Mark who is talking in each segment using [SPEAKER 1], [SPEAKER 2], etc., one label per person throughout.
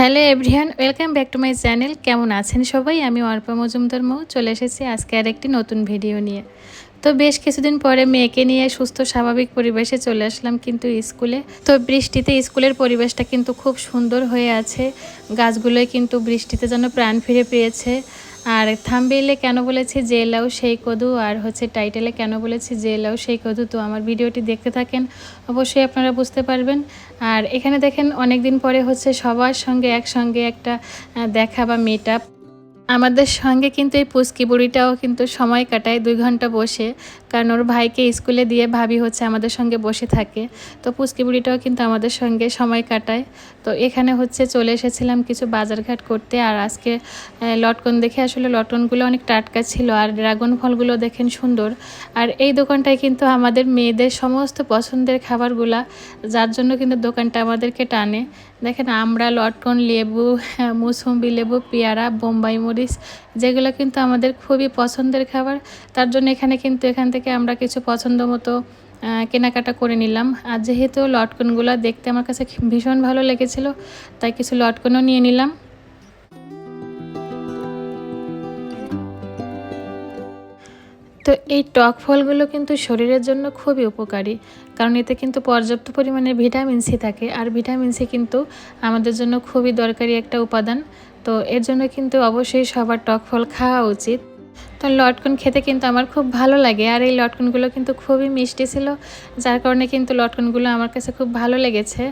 [SPEAKER 1] Hello everyone welcome back to my channel. কেমন আছেন সবাই? আমি অর্পা মজুমদার মৌ, চলে এসেছি আজকে আর একটি নতুন ভিডিও নিয়ে। তো বেশ কিছুদিন পরে মেয়েকে নিয়ে সুস্থ, স্বাভাবিক পরিবেশে চলে আসলাম কিন্তু স্কুলে। তো বৃষ্টিতে স্কুলের পরিবেশটা কিন্তু খুব সুন্দর হয়ে আছে। গাছগুলোই কিন্তু বৃষ্টিতে যেন প্রাণ ফিরে পেয়েছে। আর থামবেলে কেন বলেছি যে লাউ, সেই কদু, আর হচ্ছে টাইটেলে কেন বলেছি যে লাউ, সেই কদু? তো আমার ভিডিওটি দেখতে থাকেন, অবশ্যই আপনারা বুঝতে পারবেন। আর এখানে দেখেন অনেক দিন পরে হচ্ছে সবার সঙ্গে একসঙ্গে একটা দেখা বা মিট আমাদের সঙ্গে কিন্তু এই পুচকি বুড়িটাও কিন্তু সময় কাটায় দুই ঘণ্টা বসে। কারণ ওর ভাইকে স্কুলে দিয়ে ভাবি হচ্ছে আমাদের সঙ্গে বসে থাকে। তো পুচকি বুড়িটাও কিন্তু আমাদের সঙ্গে সময় কাটায়। তো এখানে হচ্ছে চলে এসেছিলাম কিছু বাজারঘাট করতে। আর আজকে লটকন দেখে আসলে লটকনগুলো অনেক টাটকা ছিল। আর ড্রাগন ফলগুলো দেখেন সুন্দর। আর এই দোকানটায় কিন্তু আমাদের মেয়েদের সমস্ত পছন্দের খাবারগুলা, যার জন্য কিন্তু দোকানটা আমাদেরকে টানে। দেখেন আমরা লটকন লেবু হ্যাঁ, মুসম্বি লেবু পেয়ারা বোম্বাই মরিচ যেগুলো কিন্তু আমাদের খুবই পছন্দের খাবার। তার জন্য এখানে কিন্তু এখান থেকে আমরা কিছু পছন্দ মতো কেনাকাটা করে নিলাম। আর যেহেতু লটকনগুলো দেখতে আমার কাছে ভীষণ ভালো লেগেছিল তাই কিছু লটকনও নিয়ে নিলাম। তো এই টক ফলগুলো কিন্তু শরীরের জন্য খুবই উপকারী। কারণ এতে কিন্তু পর্যাপ্ত পরিমাণে ভিটামিন সি থাকে। আর ভিটামিন সি কিন্তু আমাদের জন্য খুবই দরকারি একটা উপাদান। তো এর জন্য কিন্তু অবশ্যই সবার টক ফল খাওয়া উচিত। তো লটকন খেতে কিন্তু আমার খুব ভালো লাগে। আর এই লটকনগুলো কিন্তু খুবই মিষ্টি ছিল, যার কারণে কিন্তু লটকনগুলো আমার কাছে খুব ভালো লেগেছে।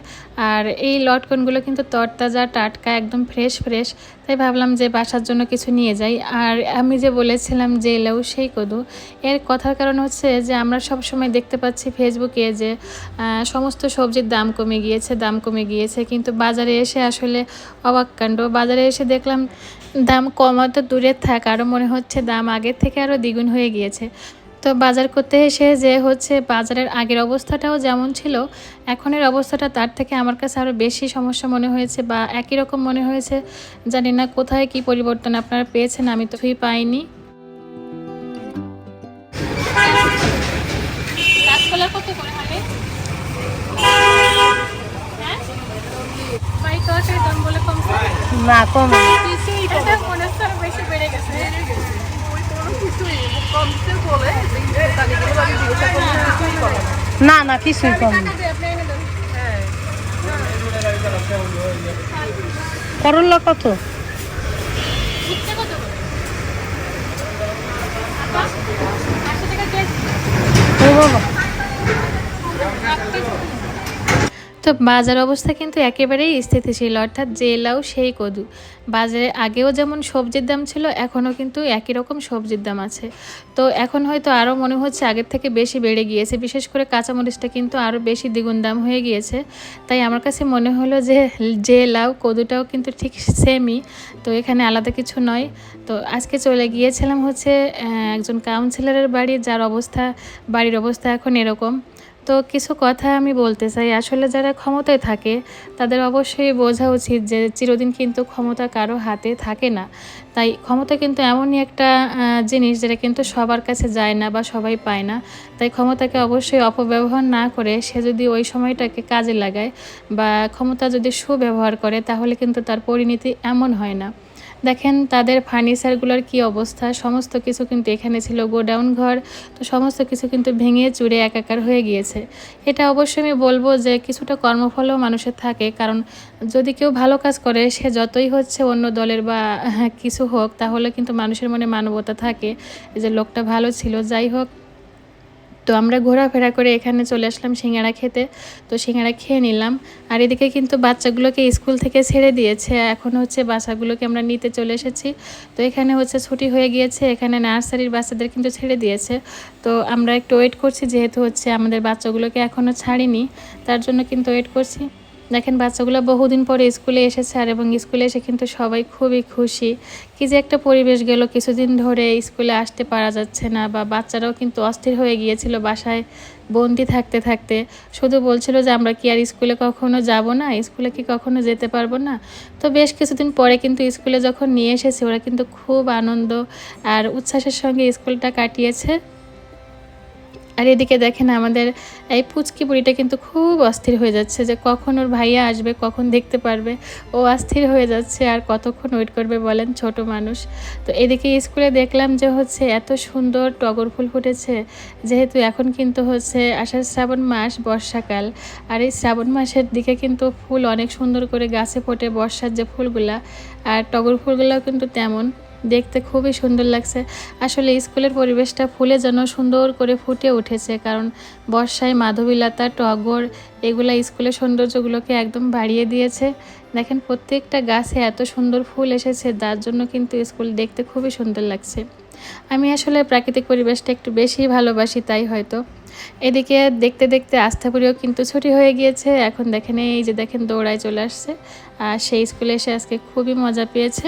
[SPEAKER 1] আর এই লটকনগুলো কিন্তু তরতাজা, টাটকা, একদম ফ্রেশ ফ্রেশ। তাই ভাবলাম যে বাসার জন্য কিছু নিয়ে যাই। আর আমি যে বলেছিলাম যে এলেও সেই কদু, এর কথার কারণ হচ্ছে যে আমরা সব সময় দেখতে পাচ্ছি ফেসবুকে যে সমস্ত সবজির দাম কমে গিয়েছে, দাম কমে গিয়েছে। কিন্তু বাজারে এসে আসলে অবাক কাণ্ড। বাজারে এসে দেখলাম দাম কমা তো দূরে থাক আরও মনে হচ্ছে দাম আগের থেকে আরও দ্বিগুণ হয়ে গিয়েছে। তো বাজার করতে এসে যে হচ্ছে বাজারের আগের অবস্থাটাও যেমন ছিল এখনের অবস্থাটা তার থেকে আমার কাছে আরও বেশি সমস্যা মনে হয়েছে বা একই রকম মনে হয়েছে। জানি না কোথায় কি পরিবর্তন আপনারা পেয়েছেন আমি তো কিছুই পাইনি। কাঁচকলা কত করে হবে হ্যাঁ ভাই তরকারির দাম বলে কমছে
[SPEAKER 2] না কম
[SPEAKER 1] এটা মনে হচ্ছে আরও বেশি বেড়ে গেছে
[SPEAKER 2] না না কিছুই কম। করল্লা কত ও বাবা
[SPEAKER 1] তো বাজার অবস্থা কিন্তু একেবারেই স্থিতিশীল, অর্থাৎ যে লাউ সেই কদু। বাজারে আগেও যেমন সবজির দাম ছিল, এখনও কিন্তু একই রকম সবজির দাম আছে। তো এখন হয়তো আরও মনে হচ্ছে আগের থেকে বেশি বেড়ে গিয়েছে, বিশেষ করে কাঁচামরিচটা কিন্তু আরও বেশি দ্বিগুণ দাম হয়ে গিয়েছে। তাই আমার কাছে মনে হলো যে যে লাউ কদুটাও কিন্তু ঠিক সেমই তো এখানে আলাদা কিছু নয়। তো আজকে চলে গিয়েছিলাম হচ্ছে একজন কাউন্সিলরের বাড়ি, যার অবস্থা, বাড়ির অবস্থা এখন এরকম। তো কিছু কথা আমি বলতে চাই। আসলে যারা ক্ষমতায় থাকে, তাদের অবশ্যই বোঝা উচিত যে চিরদিন কিন্তু ক্ষমতা কারও হাতে থাকে না। তাই ক্ষমতা কিন্তু এমনই একটা জিনিস যেটা কিন্তু সবার কাছে যায় না বা সবাই পায় না। তাই ক্ষমতাকে অবশ্যই অপব্যবহার না করে সে যদি ওই সময়টাকে কাজে লাগায় বা ক্ষমতা যদি সুব্যবহার করে, তাহলে কিন্তু তার পরিণতি এমন হয় না। দেখেন তাদের ফার্নিচারগুলোর কি অবস্থা? সমস্ত কিছু কিন্তু এখানে ছিল গোডাউন ঘর তো সমস্ত কিছু কিন্তু ভেঙে চুরে একাকার হয়ে গিয়েছে। এটা অবশ্যই আমি বলব যে কিছুটা কর্মফলও মানুষের থাকে কারণ যদি কেউ ভালো কাজ করে সে যতই হচ্ছে অন্য দলের বা হ্যাঁ, কিছু হোক তাহলে কিন্তু মানুষের মনে মানবতা থাকে যে লোকটা ভালো ছিল। যাই হোক তো আমরা ঘোরাফেরা করে এখানে চলে আসলাম সিঙ্গাড়া খেতে। তো সিঙ্গাড়া খেয়ে নিলাম। আর এদিকে কিন্তু বাচ্চাগুলোকে স্কুল থেকে ছেড়ে দিয়েছে। এখন হচ্ছে বাচ্চাগুলোকে আমরা নিতে চলে এসেছি। তো এখানে হচ্ছে ছুটি হয়ে গিয়েছে। এখানে নার্সারির বাচ্চাদের কিন্তু ছেড়ে দিয়েছে। তো আমরা একটু ওয়েট করছি, যেহেতু হচ্ছে আমাদের বাচ্চাগুলোকে এখনও ছাড়িনি, তার জন্য কিন্তু ওয়েট করছি। দেখেন, বাচ্চাগুলো বহুদিন পরে স্কুলে এসেছে আর এবং স্কুলে এসে কিন্তু সবাই খুবই খুশি। কি যে একটা পরিবেশ গেল, কিছুদিন ধরে স্কুলে আসতে পারা যাচ্ছে না বা বাচ্চারাও কিন্তু অস্থির হয়ে গিয়েছিল বাসায় বন্দি থাকতে থাকতে। শুধু বলছিল যে, আমরা কি আর স্কুলে কখনো যাব না? স্কুলে কি কখনো যেতে পারব না? তো বেশ কিছুদিন পরে কিন্তু স্কুলে যখন নিয়ে এসেছে, ওরা কিন্তু খুব আনন্দ আর উচ্ছ্বাসের সঙ্গে স্কুলটা কাটিয়েছে। আর এদিকে দেখেন আমাদের এই পুচকি বুড়িটা কিন্তু খুব অস্থির হয়ে যাচ্ছে যে কখন ওর ভাইয়া আসবে, কখন দেখতে পারবে। ও অস্থির হয়ে যাচ্ছে আর কতক্ষণ ওয়েট করবে বলেন ছোট মানুষ। তো এদিকে স্কুলে দেখলাম যে হচ্ছে এত সুন্দর টগর ফুল ফুটেছে, যেহেতু এখন কিন্তু হচ্ছে আষাঢ় শ্রাবণ মাস, বর্ষাকাল। আর এই শ্রাবণ মাসের দিকে কিন্তু ফুল অনেক সুন্দর করে গাছে ফোটে বর্ষার যে ফুলগুলা, আর টগর ফুলগুলোও কিন্তু তেমন। দেখতে খুবই সুন্দর লাগছে। আসলে স্কুলের পরিবেশটা ফুলে যেন সুন্দর করে ফুটে উঠেছে, কারণ বর্ষায় মাধবীলতা, টগর এগুলা স্কুলের সৌন্দর্যগুলোকে একদম বাড়িয়ে দিয়েছে। দেখেন, প্রত্যেকটা গাছে এত সুন্দর ফুল এসেছে যার জন্য কিন্তু স্কুল দেখতে খুবই সুন্দর লাগছে। আমি আসলে প্রাকৃতিক পরিবেশটা একটু বেশি ভালোবাসি, তাই হয়তো। এদিকে দেখতে দেখতে আস্থাপুরিও কিন্তু ছুটি হয়ে গিয়েছে। এখন দেখেন, এই যে দেখেন দৌড়ায় চলে আসছে। আর সেই স্কুলে এসে আজকে খুবই মজা পেয়েছে।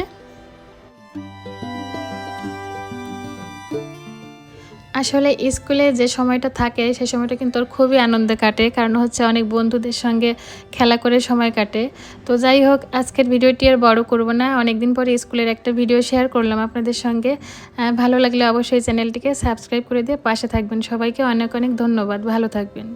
[SPEAKER 1] আসলে স্কুলে যে সময়টা থাকে, সে সময়টা কিন্তু ওর খুবই আনন্দে কাটে। কারণ হচ্ছে অনেক বন্ধুদের সঙ্গে খেলা করে সময় কাটে। তো যাই হোক, আজকের ভিডিওটি আর বড় করব না। অনেকদিন পরে স্কুলের একটা ভিডিও শেয়ার করলাম আপনাদের সঙ্গে। ভালো লাগলে অবশ্যই চ্যানেলটিকে সাবস্ক্রাইব করে দিয়ে পাশে থাকবেন। সবাইকে অনেক অনেক ধন্যবাদ। ভালো থাকবেন।